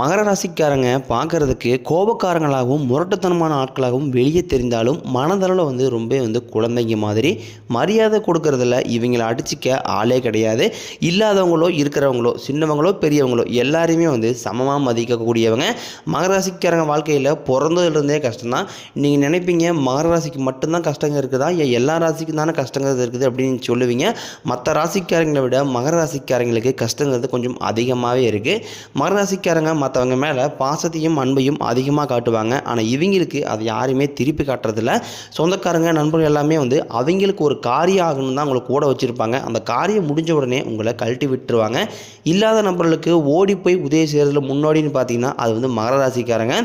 மகர ராசிக்காரங்க பார்க்கறதுக்கு கோபக்காரங்களாகவும் முரட்டுத்தனமான ஆட்களாகவும் வெளியே தெரிந்தாலும் மனதளவில் வந்து ரொம்ப வந்து குழந்தைங்க மாதிரி மரியாதை கொடுக்கறதில்ல. இவங்களை அடிச்சிக்க ஆளே கிடையாது. இல்லாதவங்களோ இருக்கிறவங்களோ சின்னவங்களோ பெரியவங்களோ எல்லாரையுமே வந்து சமமாக மதிக்கக்கூடியவங்க. மகர ராசிக்காரங்க வாழ்க்கையில் பிறந்ததுலேருந்தே கஷ்டம்தான். நீங்கள் நினைப்பீங்க மகர ராசிக்கு மட்டும்தான் கஷ்டங்க இருக்குதா? ஏன் எல்லா ராசிக்கும் தானே கஷ்டங்கிறது இருக்குது அப்படின்னு சொல்லுவீங்க. மற்ற ராசிக்காரங்களை விட மகர ராசிக்காரங்களுக்கு கஷ்டங்கிறது கொஞ்சம் அதிகமாகவே இருக்குது மகர ராசிக்காரங்க மற்றவங்க மேலே பாசத்தையும் அன்பையும் அதிகமாக காட்டுவாங்க. ஆனால் இவங்களுக்கு அது யாருமே திருப்பி காட்டுறதில்ல. சொந்தக்காரங்க நண்பர்கள் எல்லாமே வந்து அவங்களுக்கு ஒரு காரியம் ஆகணும் தான் உங்களை கூட வச்சுருப்பாங்க. அந்த காரியம் முடிஞ்ச உடனே உங்களை கழட்டி விட்டுருவாங்க. இல்லாத நபர்களுக்கு ஓடி போய் உதவி செய்கிறதுல முன்னோடின்னு பார்த்தீங்கன்னா அது வந்து மகர ராசிக்காரங்க.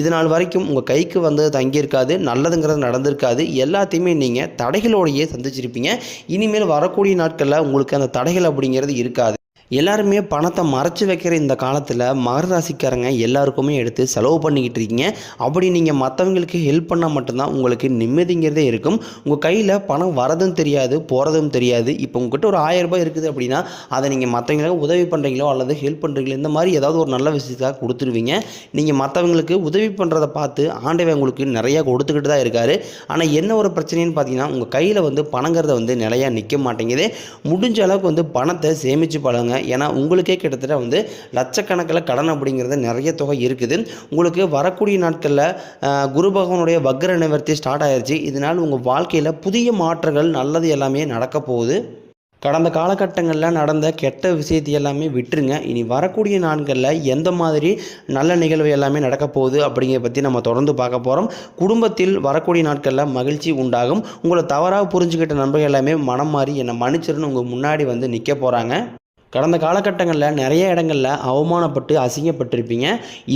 இது நாள் வரைக்கும் உங்கள் கைக்கு வந்து தங்கியிருக்காது. நல்லதுங்கிறது நடந்திருக்காது. எல்லாத்தையுமே நீங்கள் தடைகளோடையே சந்திச்சிருப்பீங்க. இனிமேல் வரக்கூடிய நாட்களில் உங்களுக்கு அந்த தடைகள் அப்படிங்கிறது இருக்காது. எல்லாருமே பணத்தை மறைச்சு வைக்கிற இந்த காலத்தில் மகர ராசிக்காரங்க எல்லாருக்குமே எடுத்து செலவு பண்ணிக்கிட்டு இருக்கீங்க. அப்படி நீங்கள் மற்றவங்களுக்கு ஹெல்ப் பண்ணால் மட்டும்தான் உங்களுக்கு நிம்மதிங்கிறதே இருக்கும். உங்கள் கையில் பணம் வரதும் தெரியாது போகிறதும் தெரியாது. இப்போ உங்ககிட்ட ஒரு ஆயிரம் ரூபாய் இருக்குது அப்படின்னா அதை நீங்கள் மற்றவங்களுக்கு உதவி பண்ணுறீங்களோ அல்லது ஹெல்ப் பண்ணுறீங்களோ இந்த மாதிரி ஏதாவது ஒரு நல்ல விஷயத்தாக கொடுத்துருவீங்க. நீங்கள் மற்றவங்களுக்கு உதவி பண்ணுறதை பார்த்து ஆண்டவன் உங்களுக்கு நிறையா கொடுத்துக்கிட்டு தான் இருக்காரு. ஆனால் என்ன ஒரு பிரச்சனைன்னு பார்த்தீங்கன்னா உங்கள் கையில் வந்து பணங்கிறத வந்து நிலையாக நிற்க மாட்டேங்குது. முடிஞ்ச அளவுக்கு வந்து பணத்தை சேமித்து பழங்க ஏன்னா உங்களுக்கே கிட்டத்தட்ட வந்து லட்சக்கணக்கில் கடன் அப்படிங்கிறது நிறைய தொகை இருக்குது. உங்களுக்கு வரக்கூடிய நாட்களில் குரு பகவானுடைய வக்ர நிவர்த்தி ஸ்டார்ட் ஆயிடுச்சு இதனால் உங்கள் வாழ்க்கையில் புதிய மாற்றங்கள் நல்லது எல்லாமே நடக்க போகுது. கடந்த காலகட்டங்களில் நடந்த கெட்ட விஷயத்தை எல்லாமே விட்டுருங்க. இனி வரக்கூடிய நாட்களில் எந்த மாதிரி நல்ல நிகழ்வு எல்லாமே நடக்க போகுது அப்படிங்கிறத பற்றி நம்ம தொடர்ந்து பார்க்க போகிறோம் குடும்பத்தில் வரக்கூடிய நாட்களில் மகிழ்ச்சி உண்டாகும். உங்களை தவறாக புரிஞ்சுக்கிட்ட நண்பர்கள் எல்லாமே மனம் மாறி என்னை மன்னிச்சிருன்னு உங்கள் முன்னாடி வந்து நிற்க போகிறாங்க கடந்த காலகட்டங்களில் நிறைய இடங்களில் அவமானப்பட்டு அசிங்கப்பட்டிருப்பீங்க.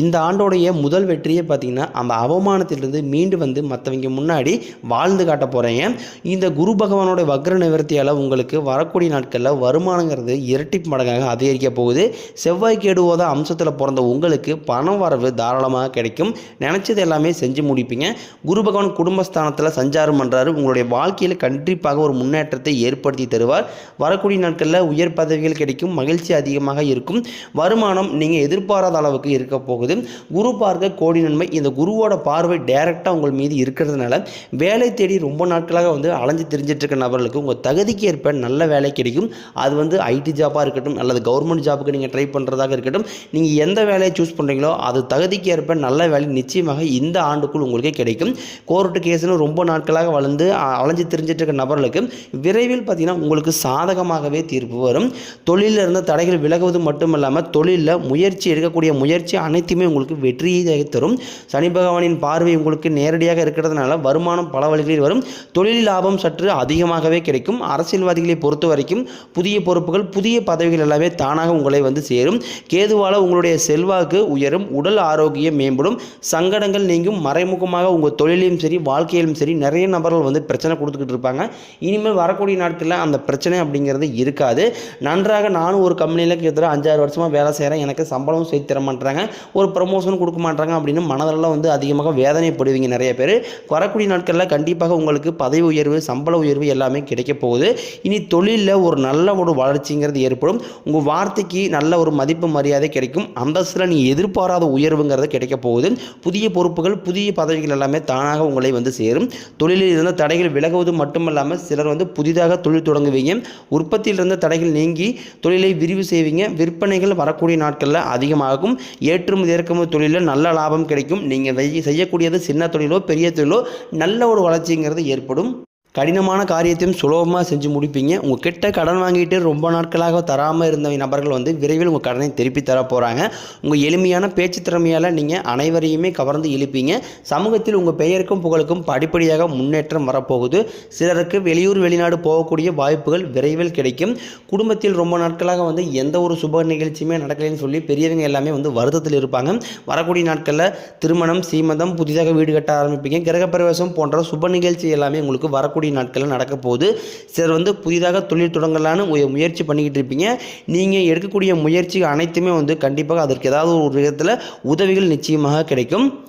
இந்த ஆண்டோடைய முதல் வெற்றியை பார்த்தீங்கன்னா அந்த அவமானத்திலிருந்து மீண்டு வந்து மற்றவங்க முன்னாடி வாழ்ந்து காட்ட போகிறீங்க இந்த குரு பகவானோட வக்ர நிவர்த்தியால் உங்களுக்கு வரக்கூடிய நாட்களில் வருமானங்கிறது இரட்டிப்பு மடங்காக அதிகரிக்க போகுது. செவ்வாய் கேடுவோத அம்சத்தில் பிறந்த உங்களுக்கு பணம் வரவு தாராளமாக கிடைக்கும். நினச்சது எல்லாமே செஞ்சு முடிப்பீங்க. குரு பகவான் குடும்பஸ்தானத்தில் சஞ்சாரம் பண்ணுறாரு உங்களுடைய வாழ்க்கையில் கண்டிப்பாக ஒரு முன்னேற்றத்தை ஏற்படுத்தி தருவார். வரக்கூடிய நாட்களில் உயர் பதவிகள் கிடைக்கும். மகிழ்ச்சி அதிகமாக இருக்கும். வருமானம் நீங்கள் எதிர்பாராத அளவுக்கு இருக்க போகுது. குரு பார்க்க கோடி நன்மை. இந்த குருவோட பார்வை டைரெக்டாக உங்கள் மீது இருக்கிறதுனால வேலை தேடி ரொம்ப நாட்களாக வந்து அலைஞ்சு தெரிஞ்சிட்டு இருக்க நபர்களுக்கு உங்கள் தகுதிக்கு ஏற்ப நல்ல வேலை கிடைக்கும். அது வந்து ஐடி ஜாப்பாக இருக்கட்டும் அல்லது கவர்மெண்ட் ஜாபுக்கு நீங்கள் ட்ரை பண்ணுறதாக இருக்கட்டும் நீங்கள் எந்த வேலையை சூஸ் பண்ணுறீங்களோ அது தகுதிக்கு ஏற்ப நல்ல வேலை நிச்சயமாக இந்த ஆண்டுக்குள் உங்களுக்கு கிடைக்கும். கோர்ட்டு கேஸ்னு ரொம்ப நாட்களாக வளர்ந்து அலைஞ்சு தெரிஞ்சிட்டு இருக்க நபர்களுக்கு விரைவில் பார்த்தீங்கன்னா உங்களுக்கு சாதகமாகவே தீர்ப்பு வரும். தொழில் தொழிலில் இருந்த தடைகள் விலகுவது மட்டுமல்லாமல் தொழிலில் முயற்சி எடுக்கக்கூடிய முயற்சி அனைத்துமே உங்களுக்கு வெற்றியை தரும். சனி பகவானின் பார்வை உங்களுக்கு நேரடியாக இருக்கிறதுனால வருமானம் பல வழிகளில் வரும். தொழில் லாபம் சற்று அதிகமாகவே கிடைக்கும். அரசியல்வாதிகளை பொறுத்த வரைக்கும் புதிய பொறுப்புகள் புதிய பதவிகள் எல்லாமே தானாக உங்களை வந்து சேரும். கேதுவால் உங்களுடைய செல்வாக்கு உயரும். உடல் ஆரோக்கியம் மேம்படும். சங்கடங்கள் நீங்கும். மறைமுகமாக உங்கள் தொழிலையும் சரி வாழ்க்கையிலும் சரி நிறைய நபர்கள் வந்து பிரச்சனை கொடுத்துக்கிட்டு இருப்பாங்க. இனிமேல் வரக்கூடிய நாட்களில் அந்த பிரச்சனை அப்படிங்கிறது இருக்காது. நன்றாக நானும் ஒரு கம்பெனியில் கிட்டத்தட்ட அஞ்சாறு வருஷமாக வேலை செய்கிறேன் எனக்கு சம்பளம் செய்து தர மாட்டாங்க ஒரு ப்ரமோஷன் கொடுக்க மாட்டாங்க அப்படின்னு மனதெல்லாம் வந்து அதிகமாக வேதனைப்படுவீங்க நிறைய பேர். வரக்கூடிய நாட்களில் கண்டிப்பாக உங்களுக்கு பதவி உயர்வு சம்பள உயர்வு எல்லாமே கிடைக்க போகுது. இனி தொழிலில் ஒரு நல்ல ஒரு வளர்ச்சிங்கிறது ஏற்படும். உங்கள் வார்த்தைக்கு நல்ல ஒரு மதிப்பு மரியாதை கிடைக்கும். அந்தஸ்தில் நீ எதிர்பாராத உயர்வுங்கிறது கிடைக்க போகுது. புதிய பொறுப்புகள் புதிய பதவிகள் எல்லாமே தானாக உங்களை வந்து சேரும். தொழிலில் இருந்த தடைகள் விலகுவது மட்டுமல்லாமல் சிலர் வந்து புதிதாக தொழில் தொடங்குவீங்க. உற்பத்தியில் இருந்த தடைகள் நீங்கி தொழில் விரிவு செய்வீங்க. விற்பனைகள் வரக்கூடிய நாட்களில் அதிகமாகும். ஏற்றுமதி இறக்குமதி தொழிலில் நல்ல லாபம் கிடைக்கும். நீங்கள் செய்யக்கூடியது சின்ன தொழிலோ பெரிய தொழிலோ நல்ல ஒரு வளர்ச்சிங்கிறது ஏற்படும். கடினமான காரியத்தையும் சுலபமாக செஞ்சு முடிப்பீங்க. உங்கள் கிட்ட கடன் வாங்கிட்டு ரொம்ப நாட்களாக தராமல் இருந்த நபர்கள் வந்து விரைவில் உங்கள் கடனை திருப்பி தர போகிறாங்க உங்கள் எளிமையான பேச்சு திறமையால் நீங்கள் அனைவரையுமே கவர்ந்து இழுப்பீங்க. சமூகத்தில் உங்கள் பெயருக்கும் புகழுக்கும் படிப்படியாக முன்னேற்றம் வரப்போகுது. சிலருக்கு வெளியூர் வெளிநாடு போகக்கூடிய வாய்ப்புகள் விரைவில் கிடைக்கும். குடும்பத்தில் ரொம்ப நாட்களாக வந்து எந்த ஒரு சுப நிகழ்ச்சியுமே நடக்கலைன்னு சொல்லி பெரியவங்க எல்லாமே வந்து வருத்தத்தில் இருப்பாங்க. வரக்கூடிய நாட்களில் திருமணம் சீமந்தம் புதிதாக வீடு கட்ட ஆரம்பிப்பீங்க. கிரகப்பிரவேசம் போன்ற சுப நிகழ்ச்சி எல்லாமே உங்களுக்கு வரக்கூடிய நாட்களில் நடக்க போகுது. சிலர் வந்து புதிதாக தொழில் தொடங்கலான்னு முயற்சி பண்ணிக்கிட்டு இருப்பீங்க. நீங்கள் எடுக்கக்கூடிய முயற்சி அனைத்துமே வந்து கண்டிப்பாக அதற்கு ஏதாவது ஒரு விதத்தில் உதவிகள் நிச்சயமாக கிடைக்கும்.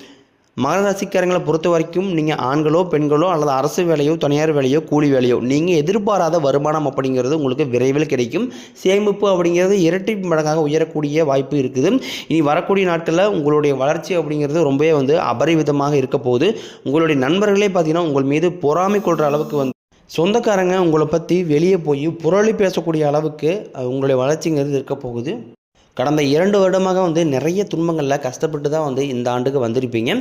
மகரராசிக்காரங்களை பொறுத்த வரைக்கும் நீங்கள் ஆண்களோ பெண்களோ அல்லது அரசு வேலையோ தனியார் வேலையோ கூலி வேலையோ நீங்கள் எதிர்பாராத வருமானம் அப்படிங்கிறது உங்களுக்கு விரைவில் கிடைக்கும். சேமிப்பு அப்படிங்கிறது இரட்டி மடங்காக உயரக்கூடிய வாய்ப்பு இருக்குது. இனி வரக்கூடிய நாட்களில் உங்களுடைய வளர்ச்சி அப்படிங்கிறது ரொம்பவே வந்து அபரிவிதமாக இருக்க போகுது. உங்களுடைய நண்பர்களே பார்த்தீங்கன்னா உங்கள் மீது பொறாமை கொள்கிற அளவுக்கு வந்து சொந்தக்காரங்க உங்களை பற்றி வெளியே போய் புரளி பேசக்கூடிய அளவுக்கு உங்களுடைய வளர்ச்சிங்கிறது இருக்க போகுது. கடந்த இரண்டு வருடமாக வந்து நிறைய துன்பங்களில் கஷ்டப்பட்டு தான் வந்து இந்த ஆண்டுக்கு வந்திருப்பீங்க.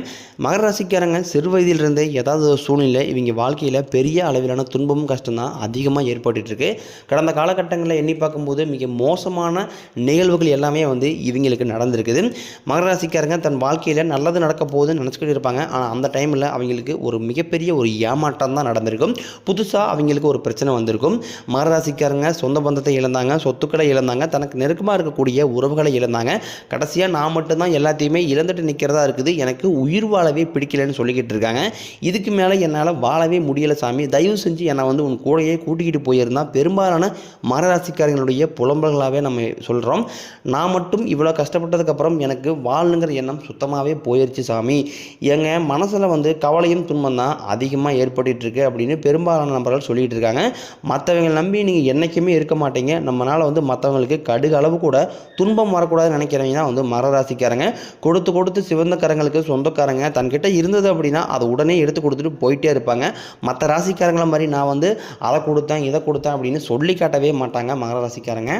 மகர ராசிக்காரங்க சிறு வயதிலிருந்தே ஏதாவது ஒரு சூழ்நிலை இவங்க வாழ்க்கையில் பெரிய அளவிலான துன்பமும் கஷ்டம் தான் அதிகமாக ஏற்பட்டுருக்கு கடந்த காலகட்டங்களில் எண்ணி பார்க்கும்போது மிக மோசமான நிகழ்வுகள் எல்லாமே வந்து இவங்களுக்கு நடந்திருக்குது. மகர ராசிக்காரங்க தன் வாழ்க்கையில் நல்லது நடக்க போகுதுன்னு நினச்சிக்கிட்டு இருப்பாங்க. ஆனால் அந்த டைமில் அவங்களுக்கு ஒரு மிகப்பெரிய ஒரு ஏமாற்றம் தான் நடந்திருக்கும். புதுசாக அவங்களுக்கு ஒரு பிரச்சனை வந்திருக்கும். மகர ராசிக்காரங்க சொந்த பந்தத்தை இழந்தாங்க சொத்துக்களை இழந்தாங்க. தனக்கு நெருக்கமாக இருக்கக்கூடிய உறவுகளை இழந்தாங்க. கடைசியாக நான் மட்டும்தான் எல்லாத்தையுமே இழந்துட்டு நிற்கிறதா இருக்குது. எனக்கு உயிர் வாழவே பிடிக்கலன்னு சொல்லிக்கிட்டு இருக்காங்க. இதுக்கு மேலே என்னால் வாழவே முடியலை சாமி. தயவு செஞ்சு என்னை வந்து உன் கூடையே கூட்டிக்கிட்டு போயிருந்தால் பெரும்பாலான மரராசிக்காரங்களுடைய புலம்பல்களாகவே நம்ம சொல்கிறோம் நான் மட்டும் இவ்வளோ கஷ்டப்பட்டதுக்கப்புறம் எனக்கு வாழணுங்கிற எண்ணம் சுத்தமாகவே போயிடுச்சு சாமி. எங்க மனசில் வந்து கவலையும் துன்பம் தான் அதிகமாக ஏற்பட்டுட்டு இருக்கு அப்படின்னு பெரும்பாலான நபர்கள் சொல்லிட்டு இருக்காங்க. மற்றவங்களை நம்பி நீங்கள் என்றைக்குமே இருக்க மாட்டீங்க. நம்மளால் வந்து மற்றவங்களுக்கு கடுகு அளவு கூட துன்பம் வரக்கூடாதுன்னு நினைக்கிறவங்க தான் வந்து மர ராசிக்காரங்க கொடுத்து கொடுத்து சிவந்தக்காரங்களுக்கு சொந்தக்காரங்க. தன்கிட்ட இருந்தது அப்படின்னா அதை உடனே எடுத்து கொடுத்துட்டு போயிட்டே இருப்பாங்க. மற்ற ராசிக்காரங்கள மாதிரி நான் வந்து அதை கொடுத்தேன் இதை கொடுத்தேன் அப்படின்னு சொல்லி காட்டவே மாட்டாங்க மகர ராசிக்காரங்க.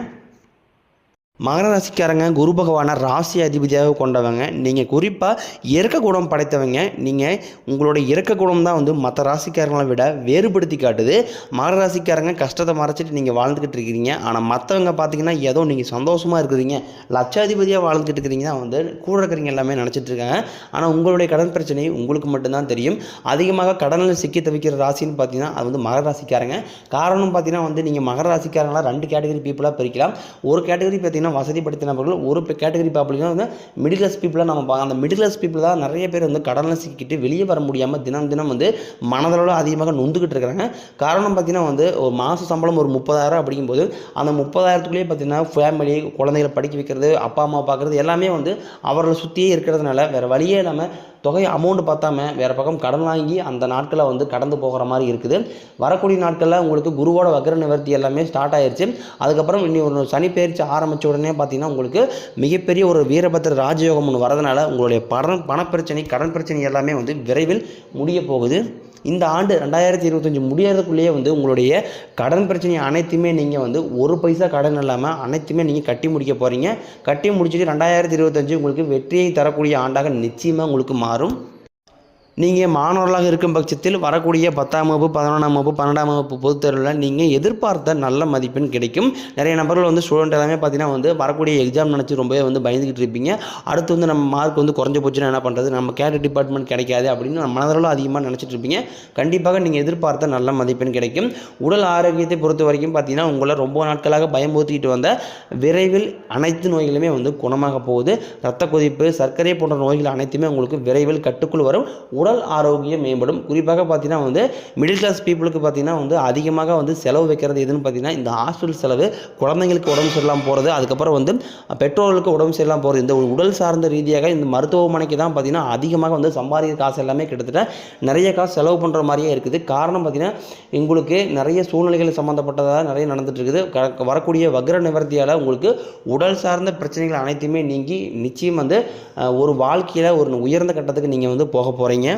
மகர ராசிக்காரங்க குரு பகவானை ராசி அதிபதியாக கொண்டவங்க. நீங்கள் குறிப்பாக இறக்க குணம் படைத்தவங்க. நீங்கள் உங்களுடைய இறக்க குணம் தான் வந்து மற்ற ராசிக்காரங்களை விட வேறுபடுத்தி காட்டுது. மகர ராசிக்காரங்க கஷ்டத்தை மறைச்சிட்டு நீங்கள் வாழ்ந்துக்கிட்டு இருக்கிறீங்க. ஆனால் மற்றவங்க பார்த்தீங்கன்னா ஏதோ நீங்கள் சந்தோஷமாக இருக்கிறீங்க. லட்சாதிபதியாக வாழ்ந்துக்கிட்டு இருக்கிறீங்க தான் வந்து கூட இருக்கிறவங்க எல்லாமே நினச்சிட்டு இருக்காங்க. ஆனால் உங்களுடைய கடன் பிரச்சனை உங்களுக்கு மட்டும்தான் தெரியும். அதிகமாக கடனில் சிக்கி தவிக்கிற ராசின்னு பார்த்தீங்கன்னா அது வந்து மகர ராசிக்காரங்க. காரணம் பார்த்தீங்கன்னா வந்து நீங்கள் மகர ராசிக்காரங்களாக ரெண்டு கேட்டகரி பீப்புளாக பிரிக்கலாம். ஒரு கேட்டகரி பார்த்தீங்கன்னா வசதி படுத்தின நபர்கள் ஒரு கேட்டகரி பாப்புலேஷன் வந்து மிடில் கிளாஸ் பீப்புளாக நம்ம பார்க்கலாம் அந்த மிடில் கிளாஸ் பீப்புள் தான் நிறைய பேர் வந்து கடனில் சிக்கிட்டு வெளியே வர முடியாமல் தினம் தினம் வந்து மனதளவில் அதிகமாக நொந்துக்கிட்டு இருக்கிறாங்க காரணம் பார்த்தீங்கன்னா வந்து ஒரு மாத சம்பளம் ஒரு முப்பதாயிரம் அப்படிங்கும்போது அந்த முப்பதாயிரத்துக்குள்ளேயே பார்த்தீங்கன்னா ஃபேமிலி குழந்தைகளை படிக்க வைக்கிறது அப்பா அம்மா பார்க்குறது எல்லாமே வந்து அவர்களை சுற்றியே இருக்கிறதுனால வேறு வழியே இல்லாமல் தொகை அமௌண்ட் பார்த்தாம வேறு பக்கம் கடன் வாங்கி அந்த நாட்களை வந்து கடந்து போகிற மாதிரி இருக்குது. வரக்கூடிய நாட்களில் உங்களுக்கு குருவோட வக்ர நிவர்த்தி எல்லாமே ஸ்டார்ட் ஆயிடுச்சு அதுக்கப்புறம் இன்னி ஒரு சனி பயிற்சி ஆரம்பித்த உடனே பார்த்தீங்கன்னா உங்களுக்கு மிகப்பெரிய ஒரு வீரபத்திர ராஜயோகம் ஒன்று வரதுனால உங்களுடைய பண பணப்பிரச்சனை கடன் பிரச்சனை எல்லாமே வந்து விரைவில் முடிய போகுது. இந்த ஆண்டு ரெண்டாயிரத்தி இருபத்தஞ்சி முடியறதுக்குள்ளேயே வந்து உங்களுடைய கடன் பிரச்சனை அனைத்துமே நீங்கள் வந்து ஒரு பைசா கடன் இல்லாமல் அனைத்துமே நீங்கள் கட்டி முடிக்க போகிறீங்க கட்டி முடிச்சுட்டு ரெண்டாயிரத்தி இருபத்தஞ்சு உங்களுக்கு வெற்றியை தரக்கூடிய ஆண்டாக நிச்சயமாக உங்களுக்கு மாறும். நீங்கள் மாணவர்களாக இருக்கும் பட்சத்தில் வரக்கூடிய பத்தாம் வகுப்பு பதினொன்றாம் வகுப்பு பன்னெண்டாம் வகுப்பு பொதுத் தேர்வில் நீங்கள் எதிர்பார்த்த நல்ல மதிப்பெண் கிடைக்கும். நிறைய நபர்கள் வந்து ஸ்டூடெண்ட் எல்லாமே பார்த்தீங்கன்னா வந்து வரக்கூடிய எக்ஸாம் நினச்சி ரொம்பவே வந்து பயந்துக்கிட்டு இருப்பீங்க. அடுத்து வந்து நம்ம மார்க் வந்து குறைஞ்ச போச்சுன்னா என்ன பண்ணுறது நம்ம கேட் டிபார்ட்மெண்ட் கிடைக்காது அப்படின்னு நம்ம மனதளவில் அதிகமாக நினச்சிட்டு இருப்பீங்க. கண்டிப்பாக நீங்கள் எதிர்பார்த்த நல்ல மதிப்பெண் கிடைக்கும். உடல் ஆரோக்கியத்தை பொறுத்த வரைக்கும் பார்த்தீங்கன்னா உங்களை ரொம்ப நாட்களாக பயமுறுத்திக்கிட்டு வந்த விரைவில் அனைத்து நோய்களுமே வந்து குணமாக போகுது. ரத்த கொதிப்பு சர்க்கரை போன்ற நோய்கள் அனைத்துமே உங்களுக்கு விரைவில் கட்டுக்குள் வரும். உடல் ஆரோக்கியம் மேம்படும். குறிப்பாக பார்த்தீங்கன்னா வந்து மிடில் கிளாஸ் பீப்புளுக்கு பார்த்தீங்கன்னா வந்து அதிகமாக வந்து செலவு வைக்கிறது எதுன்னு பார்த்தீங்கன்னா இந்த ஹாஸ்பிட்டல் செலவு குழந்தைங்களுக்கு உடம்பு சரியில்லாமல் போகிறது அதுக்கப்புறம் வந்து பெற்றோர்களுக்கு உடம்பு சரியில்லாமல் போகிறது இந்த உடல் சார்ந்த ரீதியாக இந்த மருத்துவமனைக்கு தான் பார்த்தீங்கன்னா அதிகமாக வந்து சம்பாதிக்கிற காசு எல்லாமே கிட்டத்தட்ட நிறைய காசு செலவு பண்ணுற மாதிரியே இருக்குது. காரணம் பார்த்தீங்கன்னா உங்களுக்கு நிறைய சூழ்நிலைகள் சம்மந்தப்பட்டதாக நிறைய நடந்துகிட்டு இருக்குது க- வரக்கூடிய வக்ர நிவர்த்தியால் உங்களுக்கு உடல் சார்ந்த பிரச்சனைகள் அனைத்துமே நீங்கி நிச்சயம் வந்து ஒரு வாழ்க்கையில் ஒரு உயர்ந்த கட்டத்துக்கு நீங்கள் வந்து போக போகிறீங்க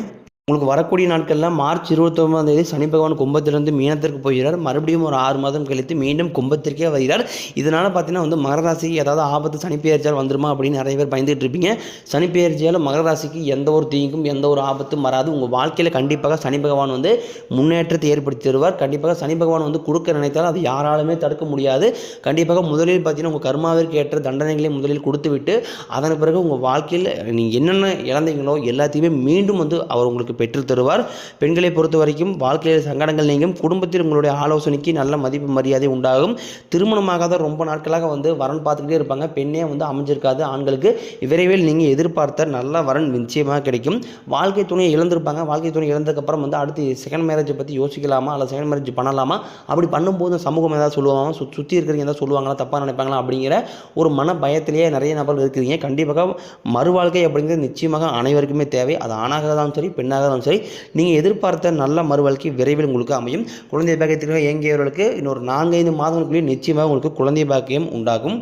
உங்களுக்கு வரக்கூடிய நாட்களில் மார்ச் இருபத்தொன்பதாம் தேதி சனி பகவான் கும்பத்திலிருந்து மீனத்திற்கு போகிறார். மறுபடியும் ஒரு ஆறு மாதம் கழித்து மீண்டும் கும்பத்திற்கே வருகிறார். இதனால் பார்த்தீங்கன்னா வந்து மகர ராசிக்கு ஏதாவது ஆபத்து சனி பெயர்ச்சியால் வந்துருமா அப்படின்னு நிறைய பேர் பயந்துட்டு இருப்பீங்க. சனி பெயர்ச்சியால் மகர ராசிக்கு எந்த ஒரு தீங்கும் எந்த ஒரு ஆபத்தும் வராது. உங்கள் வாழ்க்கையில் கண்டிப்பாக சனி பகவான் வந்து முன்னேற்றத்தை ஏற்படுத்தி தருவார். கண்டிப்பாக சனி பகவான் வந்து கொடுக்க நினைத்தால் அது யாராலுமே தடுக்க முடியாது. கண்டிப்பாக முதலில் பார்த்தீங்கன்னா உங்கள் கர்மாவிற்கு ஏற்ற தண்டனைகளை முதலில் கொடுத்து விட்டு அதன் பிறகு உங்கள் வாழ்க்கையில் நீங்கள் என்னென்ன இழந்தீங்களோ எல்லாத்தையுமே மீண்டும் வந்து அவர் உங்களுக்கு உங்களுக்கு பெற்றுத் தருவார். பெண்களை பொறுத்த வரைக்கும் வாழ்க்கையில் சங்கடங்கள் நீங்கும். குடும்பத்தில் உங்களுடைய ஆலோசனைக்கு நல்ல மதிப்பு மரியாதை உண்டாகும். திருமணமாகாத ரொம்ப நாட்களாக வந்து வரன் பார்த்துக்கிட்டே இருப்பாங்க. பெண்ணே வந்து அமைஞ்சிருக்காது ஆண்களுக்கு. விரைவில் நீங்கள் எதிர்பார்த்த நல்ல வரன் நிச்சயமாக கிடைக்கும். வாழ்க்கை துணையை இழந்திருப்பாங்க. வாழ்க்கை துணை இழந்ததுக்கப்புறம் வந்து அடுத்து செகண்ட் மேரேஜை பற்றி யோசிக்கலாமா? அல்லது செகண்ட் மேரேஜ் பண்ணலாமா? அப்படி பண்ணும்போது சமூகம் ஏதாவது சொல்லுவாங்க சு சுற்றி இருக்கிறவங்க ஏதாவது சொல்லுவாங்களா? தப்பாக நினைப்பாங்களா? அப்படிங்கிற ஒரு மன பயத்திலேயே நிறைய நபர்கள் இருக்கிறீங்க. கண்டிப்பாக மறுவாழ்க்கை அப்படிங்கிறது நிச்சயமாக அனைவருக்குமே தேவை. அது ஆணாக இருந்தாலும் சரி பெண்ணாக ஆனாலும் சரி நீங்கள் எதிர்பார்த்த நல்ல மறுவாழ்க்கை விரைவில் உங்களுக்கு அமையும். குழந்தை பாக்கியத்திற்காக இயங்கியவர்களுக்கு இன்னொரு நான்கைந்து மாதங்களுக்குள்ளேயே நிச்சயமாக உங்களுக்கு குழந்தை பாக்கியம் உண்டாகும்.